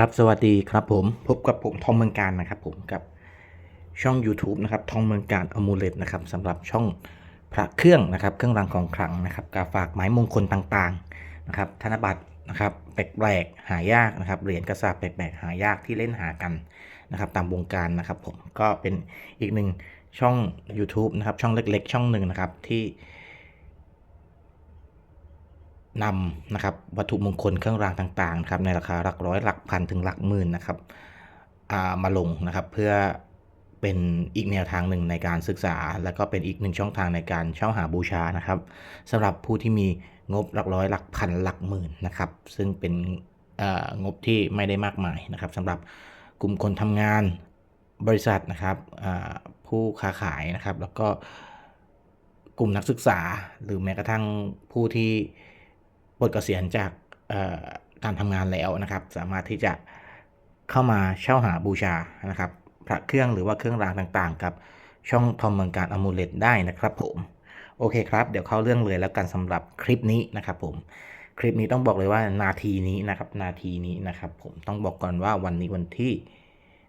ครับสวัสดีครับผมพบกับผมทองเมืองการนะครับผมกับช่อง YouTube นะครับทองเมืองการอมูเลตนะครับสำหรับช่องพระเครื่องนะครับ เครื่องรางของขลังนะครับกาฝากไม้มงคลต่างๆนะครับ ธนบัตรนะครับแปลกๆหายากนะครับเหรียญกระสาบแปลกๆหายากที่เล่นหากันนะครับ ตามวงการนะครับ ผมก็เป็นอีกหนึ่งช่อง YouTube นะครับช่องเล็กๆ ช่องหนึ่งนะครับที่ นำนะครับวัตถุมงคลเครื่องรางต่างๆนะครับในราคาหลักร้อยหลักพันถึงหลักหมื่นนะครับามาลงนะครับเพื่อเป็นอีกแนวทางหนึ่งในการศึกษา และก็เป็นอีกหนึ่งช่องทางในการเช่าหาบูชานะครับสำหรับผู้ที่มีงบหลักร้อยหลักพันหลักหมื่นนะครับซึ่งเป็นงบที่ไม่ได้มากมายนะครับสำหรับกลุ่มคนทำงานบริษัทนะครับผู้ค้าขายนะครับ แล้วก็กลุ่มนักศึกษาหรือแม้กระทั่งผู้ที่ ปลดเกษียณจากการทำงานแล้วนะครับ สามารถที่จะเข้ามาเช่าหาบูชานะครับ พระเครื่องหรือว่าเครื่องรางต่างๆ กับช่องทอมเมืองการอมูเลตได้นะครับผมโอเคครับ เดี๋ยวเข้าเรื่องเลยแล้วกันสำหรับคลิปนี้นะครับผมคลิปนี้ต้องบอกเลยว่านาทีนี้นะครับ นาทีนี้นะครับ ผมต้องบอกก่อนว่าวันนี้วันที่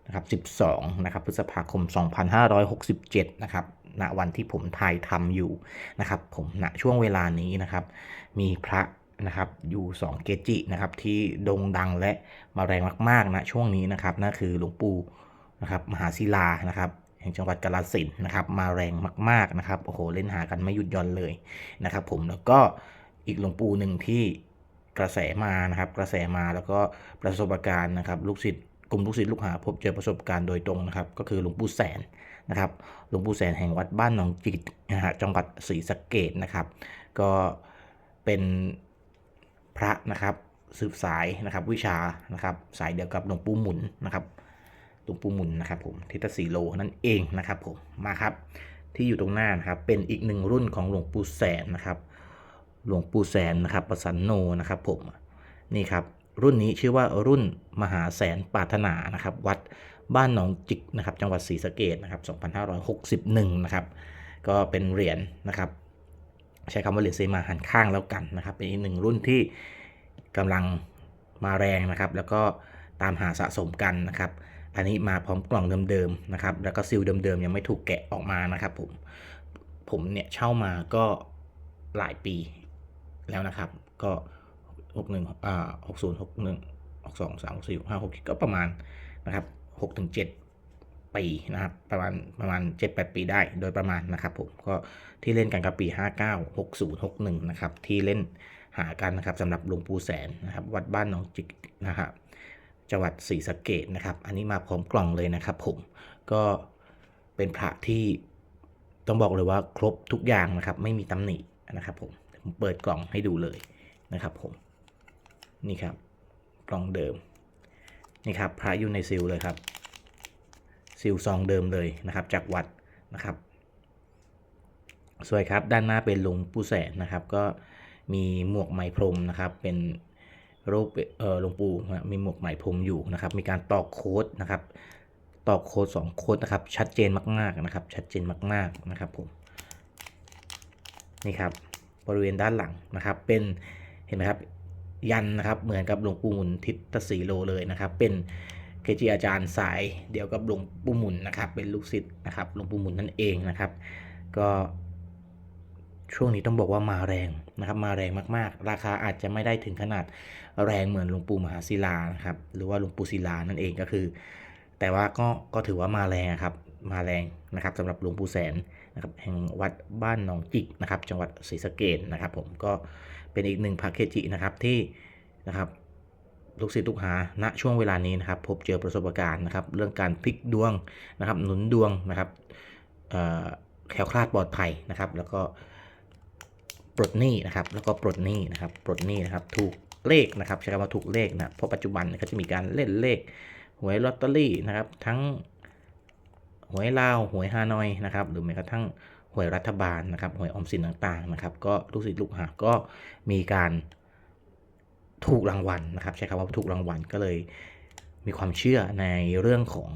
นะครับ12นะครับพฤษภาคม 2567นะครับณวันที่ผมถ่ายทำอยู่นะครับ ผมณช่วงเวลานี้นะครับ มีพระ นะครับอยู่2เกจินะครับที่โด่งดังและมาแรงมากๆนะช่วงนี้นะครับนั่นคือหลวงปู่นะครับมหาศิลานะครับแห่งจังหวัดกาฬสินนะครับมาแรงมากๆนะครับโอ้โหเล่นหากันไม่หยุดย่อนเลยนะครับ ผมแล้วก็อีกหลวงปู่หนึ่งที่กระแสมานะครับ กระแสมาแล้วก็ประสบการณ์นะครับ ลูกศิษย์กลุ่มลูกศิษย์ลูกหาพบเจอประสบการณ์โดยตรงนะครับ ก็คือหลวงปู่แสนนะครับหลวงปู่แสนแห่งวัดบ้านหนองจิกนะฮะจังหวัดศรีสะเกดนะครับ ก็เป็น พระนะครับ สืบสายนะครับ วิชานะครับ สายเดียวกับหลวงปู่หมุนนะครับหลวงปู่หมุนนะครับผมทิตสีโลนั่นเองนะครับผมมาครับที่อยู่ตรงหน้านะครับเป็นอีกหนึ่งรุ่นของหลวงปู่แสนนะครับหลวงปู่แสนนะครับประสันโนนะครับผมนี่ครับรุ่นนี้ชื่อว่ารุ่นมหาแสนปาถนานะครับ วัดบ้านหนองจิกนะครับ จังหวัดศรีสะเกดนะครับ 2561 นะครับ ก็เป็นเหรียญนะครับ ใช้คำว่าเหรียญเซมาหันข้างแล้วกันนะครับ เป็นอีกหนึ่งรุ่นที่กำลังมาแรงนะครับ แล้วก็ตามหาสะสมกันนะครับ อันนี้มาพร้อมกล่องเดิมๆนะครับ แล้วก็ซิลเดิมๆยังไม่ถูกแกะออกมานะครับ ผมผมเนี่ยเช่ามาก็หลายปีแล้วนะครับ ก็หกหนึ่งอ่าหกศูนย์หกหนึ่งหกสองสามหกสี่ห้าหกก็ประมาณนะครับหกถึงเจ็ด ปีนะครับประมาณประมาณ 7-8 ปีได้โดยประมาณนะครับผมก็ที่เล่นกันกับปี 59 60 61นะครับที่เล่นหากันนะครับสำหรับหลวงปู่แสนนะครับวัดบ้านหนองจิกนะครับจังหวัดศรีสะเกดนะครับ อันนี้มาพร้อมกล่องเลยนะครับผมก็เป็นพระที่ต้องบอกเลยว่าครบทุกอย่างนะครับ ไม่มีตำหนินะครับผมผมเปิดกล่องให้ดูเลยนะครับผมนี่ครับกล่องเดิมนี่ครับพระอยู่ในซิลเลยครับ ซิลซองเดิมเลยนะครับ จากวัดนะครับ สวยครับด้านหน้าเป็นหลวงปู่แสนนะครับ ก็มีหมวกไหมพรมนะครับ เป็นรูปเออหลวงปู่นะมีหมวกไหมพรมอยู่นะครับ มีการตอกโค้ดนะครับตอกโค้ดสองโค้ดนะครับ ชัดเจนมากๆนะครับ ชัดเจนมากๆนะครับผมนี่ครับบริเวณด้านหลังนะครับ เป็นเห็นไหมครับยันนะครับเหมือนกับหลวงปู่หมุนทิศสีโลเลยนะครับ เป็น เกจิอาจารย์สายเดียวกับหลวงปู่หมุนนะครับ เป็นลูกศิษย์นะครับหลวงปู่หมุนนั่นเองนะครับ ก็ช่วงนี้ต้องบอกว่ามาแรงนะครับมาแรงมากๆ ราคาอาจจะไม่ได้ถึงขนาดแรงเหมือนหลวงปู่มหาศิลานะครับหรือว่าหลวงปู่ศิลานั่นเองก็คือ แต่ว่าก็ก็ถือว่ามาแรงครับมาแรงนะครับสำหรับหลวงปู่แสนนะครับแห่งวัดบ้านหนองจิกนะครับ จังหวัดศรีสะเกดนะครับ ผมก็เป็นอีกหนึ่งพระเกจินะครับที่นะครับ ลูกศิษย์ลูกหาณช่วงเวลานี้นะครับพบเจอประสบการณ์นะครับเรื่องการพลิกดวงนะครับหนุนดวงนะครับแคล้วคลาดปลอดภัยนะครับ แล้วก็ปลดหนี้นะครับแล้วก็ปลดหนี้นะครับปลดหนี้นะครับถูกเลขนะครับใช้คำว่าถูกเลขนะเพราะปัจจุบันเนี่ยก็จะมีการเล่นเลขหวยลอตเตอรี่นะครับทั้งหวยลาวหวยฮานอยนะครับหรือแม้กระทั่งหวยรัฐบาลนะครับหวยออมสินต่างๆนะครับก็ลูกศิษย์ลูกหาก็มีการ ถูกรางวัลนะครับ ใช้คำว่าถูกรางวัลก็เลยมีความเชื่อในเรื่องของ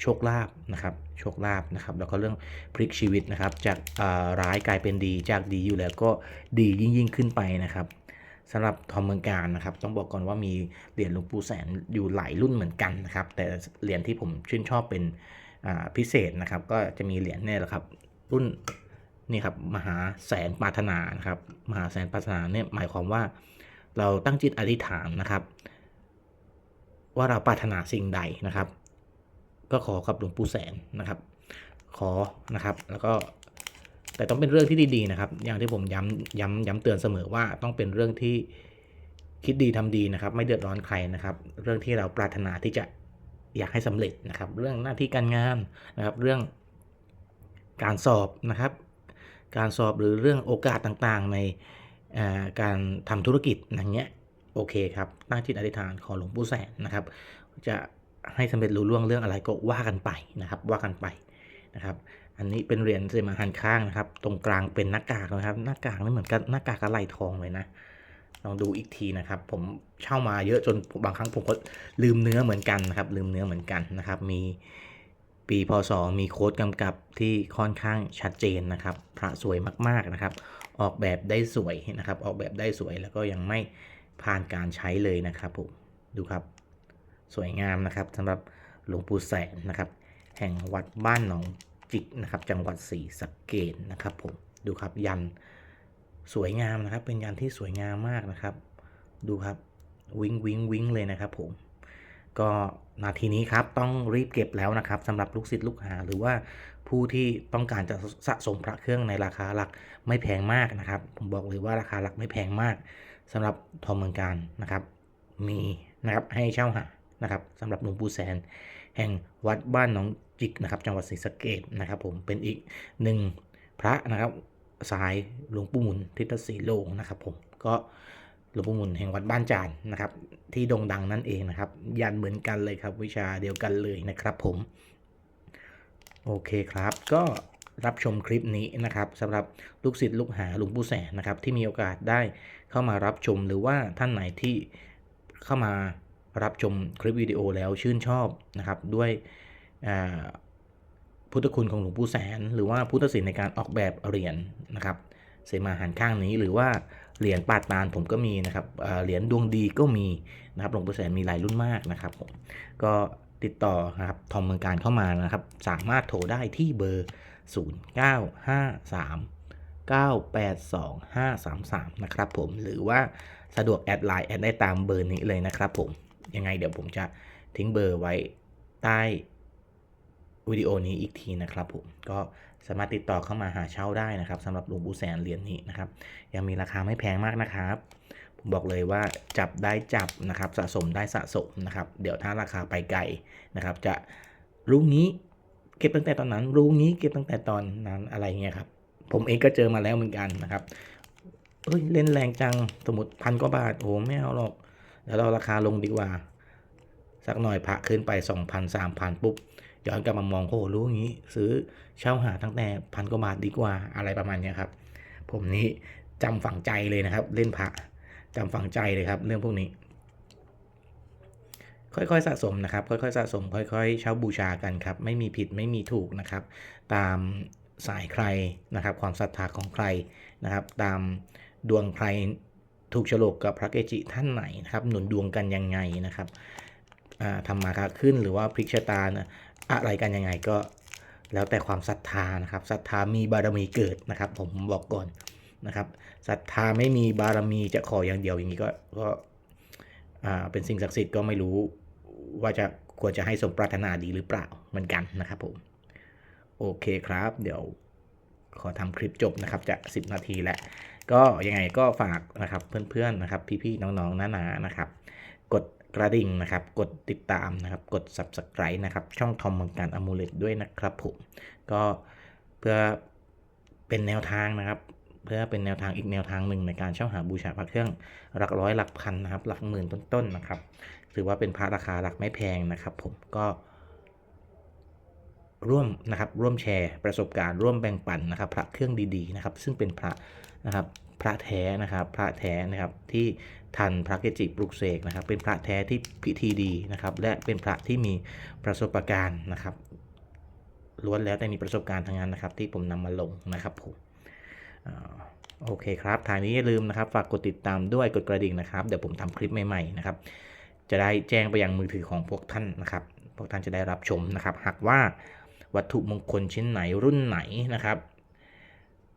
โชคลาภนะครับ โชคลาภนะครับ แล้วก็เรื่องพลิกชีวิตนะครับ จากอ่าร้ายกลายเป็นดี จากดีอยู่แล้วก็ดียิ่งยิ่งขึ้นไปนะครับสำหรับทอมเมืองการนะครับ ต้องบอกก่อนว่ามีเหรียญหลวงปู่แสนอยู่หลายรุ่นเหมือนกันนะครับ แต่เหรียญที่ผมชื่นชอบเป็นอ่าพิเศษนะครับ ก็จะมีเหรียญเนี่ยแหละครับ รุ่นนี่ครับมหาแสนปรารถนานะครับ มหาแสนปรารถนาเนี่ยหมายความว่า เราตั้งจิตอธิษฐานนะครับ ว่าเราปรารถนาสิ่งใดนะครับ ก็ขอกับหลวงปู่แสนนะครับ ขอนะครับ แล้วก็แต่ต้องเป็นเรื่องที่ดีๆนะครับ อย่างที่ผมย้ำย้ำย้ำเตือนเสมอว่าต้องเป็นเรื่องที่คิดดีทำดีนะครับ ไม่เดือดร้อนใครนะครับ เรื่องที่เราปรารถนาที่จะอยากให้สำเร็จนะครับ เรื่องหน้าที่การงานนะครับ เรื่องการสอบนะครับ การสอบหรือเรื่องโอกาสต่างๆ ใน การทำธุรกิจอย่างเงี้ยโอเคครับตั้งจิตอธิษฐานขอหลวงปู่แสนนะครับ จะให้สำเร็จรู้ล่วงเรื่องอะไรก็ว่ากันไปนะครับ ว่ากันไปนะครับ อันนี้เป็นเหรียญเซมาหันข้างนะครับ ตรงกลางเป็นหน้ากากนะครับหน้ากากนี่เหมือนกันหน้ากากกระไหลทองเลยนะลองดูอีกทีนะครับ ผมเช่ามาเยอะจนบางครั้งผมก็ลืมเนื้อเหมือนกันนะครับ ลืมเนื้อเหมือนกันนะครับ มีปีพศมีโค้ดกำกับที่ค่อนข้างชัดเจนนะครับ พระสวยมากๆนะครับ ออกแบบได้สวยนะครับ ออกแบบได้สวยแล้วก็ยังไม่ผ่านการใช้เลยนะครับผมดูครับ สวยงามนะครับสำหรับหลวงปู่แสนนะครับ แห่งวัดบ้านหนองจิกนะครับ จังหวัดศรีสะเกษนะครับผมดูครับยันสวยงามนะครับ เป็นยันที่สวยงามมากนะครับ ดูครับวิงวิงวิงเลยนะครับผมก็นาทีนี้ครับต้องรีบเก็บแล้วนะครับสำหรับลูกศิษย์ลูกหาหรือว่า ผู้ที่ต้องการจะสะสมพระเครื่องในราคาหลักไม่แพงมากนะครับ ผมบอกเลยว่าราคาหลักไม่แพงมากสำหรับทองเมืองการนะครับ มีนะครับให้เช่าหานะครับสำหรับหลวงปู่แสน แห่งวัดบ้านหนองจิกนะครับ จังหวัดศรีสะเกษนะครับ ผมเป็นอีกหนึ่งพระนะครับสายหลวงปู่มุนทิตศีโลงนะครับ ผมก็หลวงปู่มุนแห่งวัดบ้านจานนะครับ ที่โด่งดังนั่นเองนะครับ ยันเหมือนกันเลยครับ วิชาเดียวกันเลยนะครับ ผม โอเคครับ ก็รับชมคลิปนี้นะครับสำหรับลูกศิษย์ลูกหาหลวงปู่แสนนะครับที่มีโอกาสได้เข้ามารับชมหรือว่าท่านไหนที่เข้ามารับชมคลิปวิดีโอแล้วชื่นชอบนะครับด้วยพุทธคุณของหลวงปู่แสน หรือว่าพุทธศิลป์ในการออกแบบเหรียญนะครับเสมาหันข้างนี้หรือว่าเหรียญปาดตาลผมก็มีนะครับเอ่อเหรียญดวงดีก็มีนะครับหลวงปู่แสนมีหลายรุ่นมากนะครับผมก็ ติดต่อนะครับทอมเมืองการเข้ามานะครับ สามารถโทรได้ที่เบอร์ 0953 982533 นะครับผมหรือว่าสะดวกแอดไลน์แอดได้ตามเบอร์นี้เลยนะครับผมยังไงเดี๋ยวผมจะทิ้งเบอร์ไว้ใต้วิดีโอนี้อีกทีนะครับผมก็สามารถติดต่อเข้ามาหาเช่าได้นะครับสำหรับหลวงปู่แสนเหรียญนี้นะครับยังมีราคาไม่แพงมากนะครับ บอกเลยว่าจับได้จับนะครับสะสมได้สะสมนะครับ เดี๋ยวถ้าราคาไปไกลนะครับ จะรู้งี้เก็บตั้งแต่ตอนนั้น รู้งี้เก็บตั้งแต่ตอนนั้นอะไรเงี้ยครับผมเองก็เจอมาแล้วเหมือนกันนะครับเอ้ยเล่นแรงจังสมมติพันกว่าบาทโอ้ไม่เอาหรอกเดี๋ยวเราราคาลงดีกว่า สักหน่อยพระขึ้นไปสองพันสามพันปุ๊บย้อนกลับมามองโอ้รู้งี้ ซื้อเช่าหาตั้งแต่พันกว่าบาทดีกว่าอะไรประมาณเนี้ยครับ ผมนี่จำฝังใจเลยนะครับ เล่นพระ จำฝังใจเลยครับ เรื่องพวกนี้ ค่อยๆสะสมนะครับ ค่อยๆสะสม ค่อยๆเช่าบูชากันครับ ไม่มีผิดไม่มีถูกนะครับ ตามสายใครนะครับ ความศรัทธาของใครนะครับ ตามดวงใครถูกโฉลกกับพระเกจิท่านไหนนะครับ หนุนดวงกันยังไงนะครับทำมาค้าขึ้นหรือว่าพลิกชะตานะอะไรกันยังไงก็แล้วแต่ความศรัทธานะครับศรัทธามีบารมีเกิดนะครับ ผมบอกก่อน นะครับศรัทธาไม่มีบารมีจะขออย่างเดียวอย่างนี้ก็ก็เป็นสิ่งศักดิ์สิทธิ์ก็ไม่รู้ว่าจะควรจะให้สมปรารถนาดีหรือเปล่าเหมือนกันนะครับผม โอเคครับ เดี๋ยวขอทำคลิปจบนะครับจะ 10 นาทีแล้วก็ยังไงก็ฝากนะครับเพื่อนๆนะครับ พี่ๆน้องๆน้าๆนะครับ กดกระดิ่งนะครับ กดติดตามนะครับ กด subscribe นะครับ ช่องทอมมืองการอมูเลตด้วยนะครับผม ก็เพื่อเป็นแนวทางนะครับ เพื่อเป็นแนวทางอีกแนวทางหนึ่งในการเช่าหาบูชาพระเครื่องหลักร้อยหลักพันนะครับ หลักหมื่นต้นๆนะครับ ถือว่าเป็นพระราคาหลักไม่แพงนะครับ ผมก็ร่วมนะครับร่วมแชร์ประสบการณ์ร่วมแบ่งปันนะครับ พระเครื่องดีๆนะครับ ซึ่งเป็นพระนะครับพระแท้นะครับ พระแท้นะครับที่ทันพระเกจิปลุกเสกนะครับ เป็นพระแท้ที่พิธีดีนะครับ และเป็นพระที่มีประสบการณ์นะครับล้วนแล้วแต่มีประสบการณ์ทั้งนั้นนะครับ ที่ผมนำมาลงนะครับผม โอเคครับทางนี้อย่าลืมนะครับฝากกดติดตามด้วยกดกระดิ่งนะครับ เดี๋ยวผมทำคลิปใหม่ๆนะครับ จะได้แจ้งไปยังมือถือของพวกท่านนะครับ พวกท่านจะได้รับชมนะครับ หากว่าวัตถุมงคลชิ้นไหนรุ่นไหนนะครับ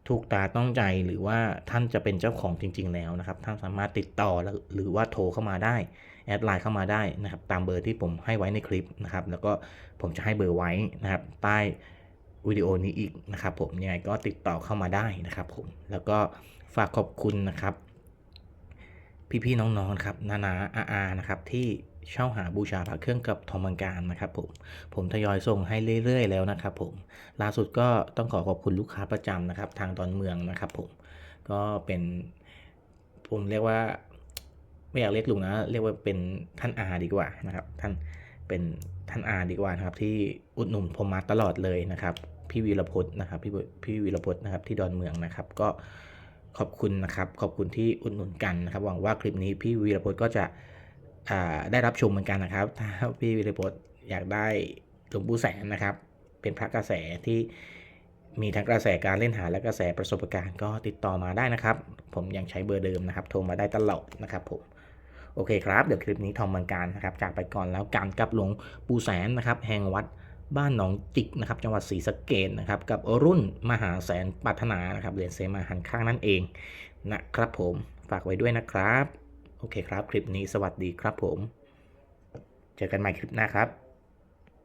ถูกตาต้องใจหรือว่าท่านจะเป็นเจ้าของจริง ๆ แล้วนะครับ ท่านสามารถติดต่อหรือว่าโทรเข้ามาได้ แอดไลน์เข้ามาได้นะครับ ตามเบอร์ที่ผมให้ไว้ในคลิปนะครับ แล้วก็ผมจะให้เบอร์ไว้นะครับใต้ วิดีโอนี้อีกนะครับผมยังไงก็ติดต่อเข้ามาได้นะครับผมแล้วก็ฝากขอบคุณนะครับ พี่ๆน้องๆครับนานาอาอานะครับที่เช่าหาบูชาพระเครื่องกับทอมังการนะครับผมผมทยอยส่งให้เรื่อยๆแล้วนะครับผมล่าสุดก็ต้องขอขอบคุณลูกค้าประจำนะครับทางดอนเมืองนะครับผมก็เป็นผมเรียกว่าไม่อยากเรียกลุงนะ เรียกว่าเป็นท่านอาดีกว่านะครับ ท่านเป็น ท่านอาดีกว่านะครับที่อุดหนุนผมมาตลอดเลยนะครับ พี่วีรพจน์นะครับพี่พี่วีรพจน์นะครับที่ดอนเมืองนะครับ ก็ขอบคุณนะครับ ขอบคุณที่อุดหนุนกันนะครับ หวังว่าคลิปนี้พี่วีรพจน์ก็จะได้รับชมเหมือนกันนะครับ ถ้าพี่วีรพจน์อยากได้หลวงปู่แสนนะครับ เป็นพระกระแสที่มีทั้งกระแสการเล่นหาและกระแสประสบการณ์ก็ติดต่อมาได้นะครับ ผมยังใช้เบอร์เดิมนะครับ โทรมาได้ตลอดนะครับผม โอเคครับ เดี๋ยวคลิปนี้ทอมบังการนะครับจากไปก่อนแล้วกันกับหลวงปู่แสนนะครับแห่งวัดบ้านหนองจิกนะครับจังหวัดศรีสะเกดนะครับกับรุ่นมหาแสนปัฒนานะครับเหรียญเซมาหันข้างนั่นเองนะครับผมฝากไว้ด้วยนะครับ โอเคครับ คลิปนี้สวัสดีครับผม เจอกันใหม่คลิปหน้าครับ